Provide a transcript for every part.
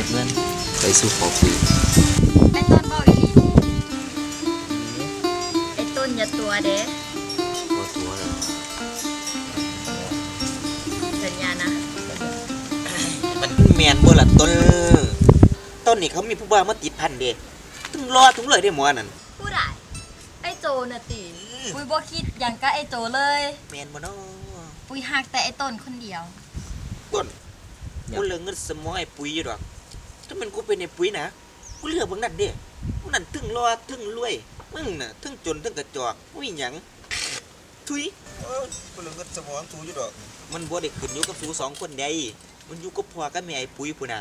ก็บเงินไปสู่ขอปุ๋ยไอ้ต้นบอกอีหลีไอ้ต้นอย่าตัวเด้พอตัวแล้วสัญญานะ มันแมนบ่ล่ะต้นต้นนี่เขามีผู้บ่าวมาติดพันเด้ถึงรอถึงเลยได้หมอนั่นผู้ใดไอ้โจน่ะติปุ้ยบ่คิดอย่างก็ไอ้โจเลยแมนบ่เนาะปุ้ยหักแต่ไอ้ต้นคนเดียวต้นกูเหลือเงินสมองไอ้ปุ๋ยอยู่ดอก ถ้ามันกูเป็นไอ้ปุ๋ยนะกูเหลือเบิ่งนั่นเด้พวกนั้นถึงรอถึงรวยมึงน่ะถึงจนถึงกระจอกบ่มีหยังทุยเอ้ากูเหลือเงินสมองสูอยู่ดอก มันบ่ได้ขึ้นอยู่กับสูสองคนใดมันอยู่กับพ่อกับแม่ไอ้ปุ๋ยพุ่นน่ะ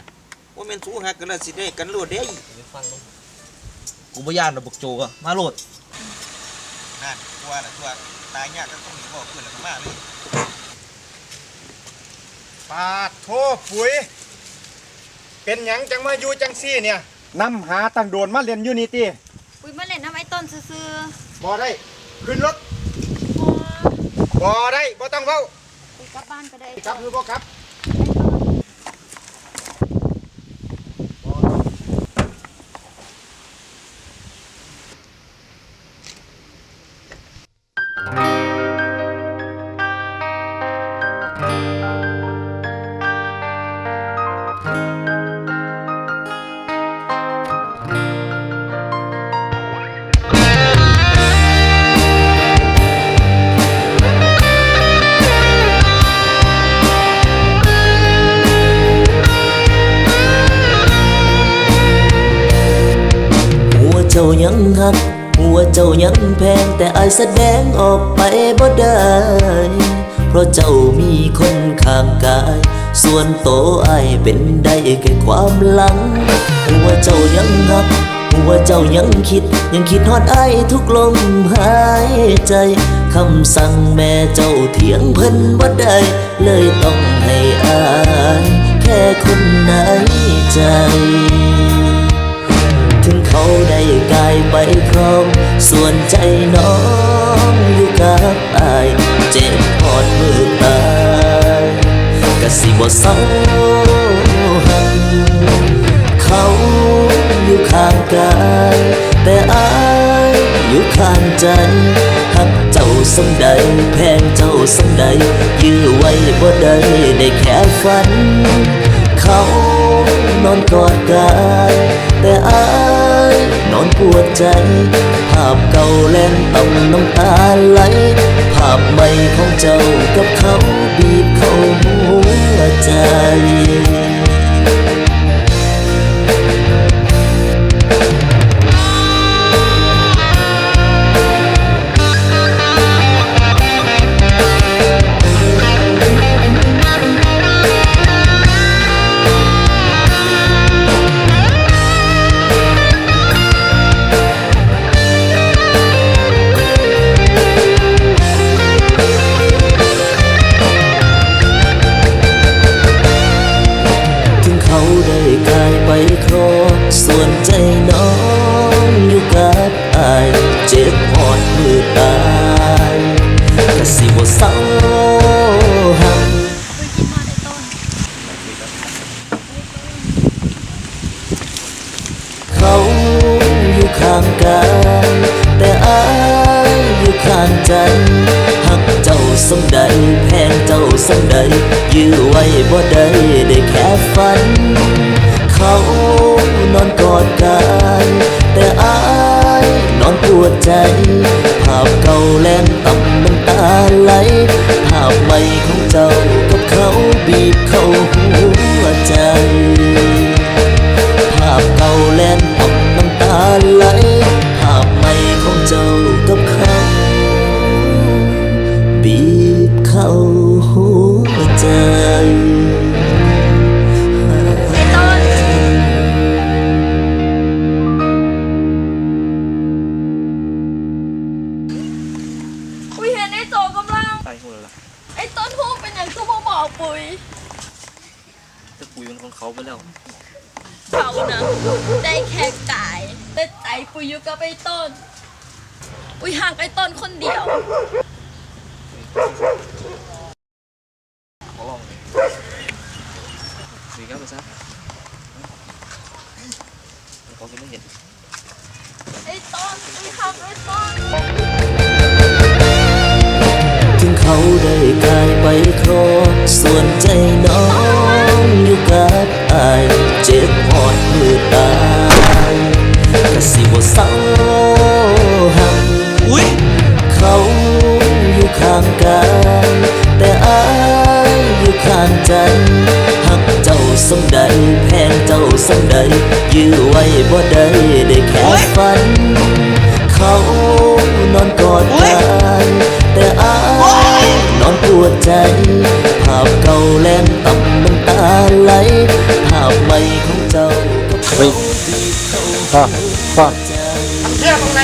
ว่าแม่นสูหักกันแล้วสิได้กันโลดเด้ไปฟังมึงกูบ่ย่านดอกบักโจอะมาโลดนั่นตัวน่ะตัวตายยากก็ต้องหนีบ่ขึ้นแล้วก็มาเลยปาดโทปุ๋ย เป็นหยังจังมาอยู่จังซี่เนี่ยนำหาตั้งโดนมาเรียนอยู่นี่ติปุ้ยมาเล่นน้ำไอ้ต้นซื่อบ่ได้ขึ้นรถๆบ่บ่ได้บ่ต้องเว้าปุ้ยกลับบ้านก็ได้ครับหรือบ่ครับ หัก หัวเจ้ายังแพงแต่อายแสดงออกไปบ่ได้ เพราะเจ้ามีคนข้างกาย ส่วนโตอายเป็นได้แค่ความหลัง หัวเจ้ายังหัก หัวเจ้ายังคิด ยังคิดฮอดอายทุกลมหายใจคำสั่งแม่เจ้าเถียงเพิ่นบ่ได้ เลยต้องให้อาย แค่คนในใจ เขาได้กายไปครอง ส่วนใจน้องอยู่กับอาย เจ็บพอดมือตายกะสิบ่เศร้าหักเขาอยู่ข้างกายแต่อายอยู่ข้างใจหักเจ้าสำใดแพงเจ้าสำใดยื้อไว้บ่ได้ได้แค่ฝัน เขานอนกอดกายแต่อาย นอนปวดใจ ภาพเก่าแล่นต่ำน้ำตาไหล ภาพใหม่ของเจ้ากับเขาบีบเข้าหัวใจ เจ็บหอดมือตายกะสิบ่เศร้าหักปุ้ยคิดฮอดไอ้ต้นเขาอยู่ข้างกายแต่อายอยู่ข้างใจหักเจ้าสมใดแพงเจ้าสมใดยื้อไว้บ่ได้ได้แค่ฝัน เขานอนก ใจ ภาพเก่าแล่นต่ำมันตาไหล ภาพใหม่ของเจ้ากับเขาบีบเข้าหัวใจ จะปุ๋ยมันของเขาไปแล้ว เขานะได้แค่กายแต่ใจปุยอยู่กับไอ้ต้น อุ้ยห่างไอ้ต้นคนเดียว ขอลองเลยดีครับพี่ซัเขากิไม่เห็น ไอ้ต้นอุ้ยห่างไอ้ต้น ถึงเขาได้กลายไปครอส่วนใจ ใจหักเจ้าสมใดแพงเจ้าสมใดยื้อไว้บ่ได้ได้แค่ฝัน เขานอนกอดกันแต่อายนอนปวดใจ ภาพเก่าแลนต่ำน้ำตาไหลภาพใหม่ของเจ้ากับเขาที่เขาพ่อพ่อเรื่องตรงไหน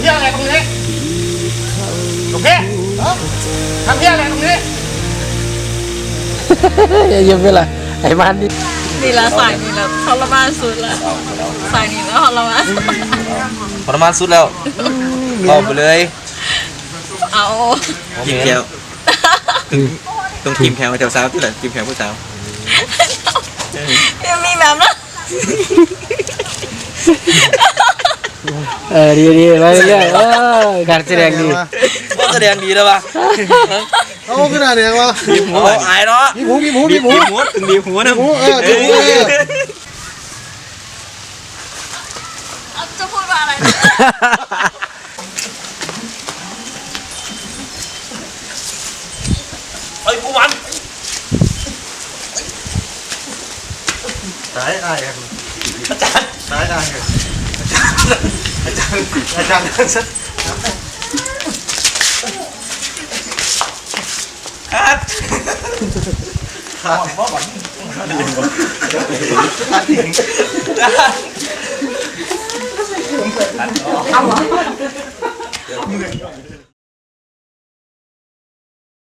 ำเพี้ยอะไรตรงนี้โอเคทำเพี้ยอะไรตรงนี้ยังเป็นไรไอ้มันนี่นี่ละสายนี่ละทรมานสุดละสายนี่แล้วทรมานทรมานสุดแล้วเอาไปเลย เอากินแก้วต้องกินแขวแถวสาวที่ไหนกินแขวผู้สาวยังมีแบบนะ เออดีดีไปเรื่อยๆเออการแสดงดีว่าแสดงดีแล้วปะเอาขนาดไหนวะบีบหัวอายเนาะมีหมูมีหมูมีหมูบีบหัวถึงบีบหัวนะหมูเออถึงหมูเออเอาจะพูดว่าอะไรนะไอ้กูมันสายอายครับอาจารย์สาย อาจารย์อาจารย์อาจารย์อาจารย์ครับ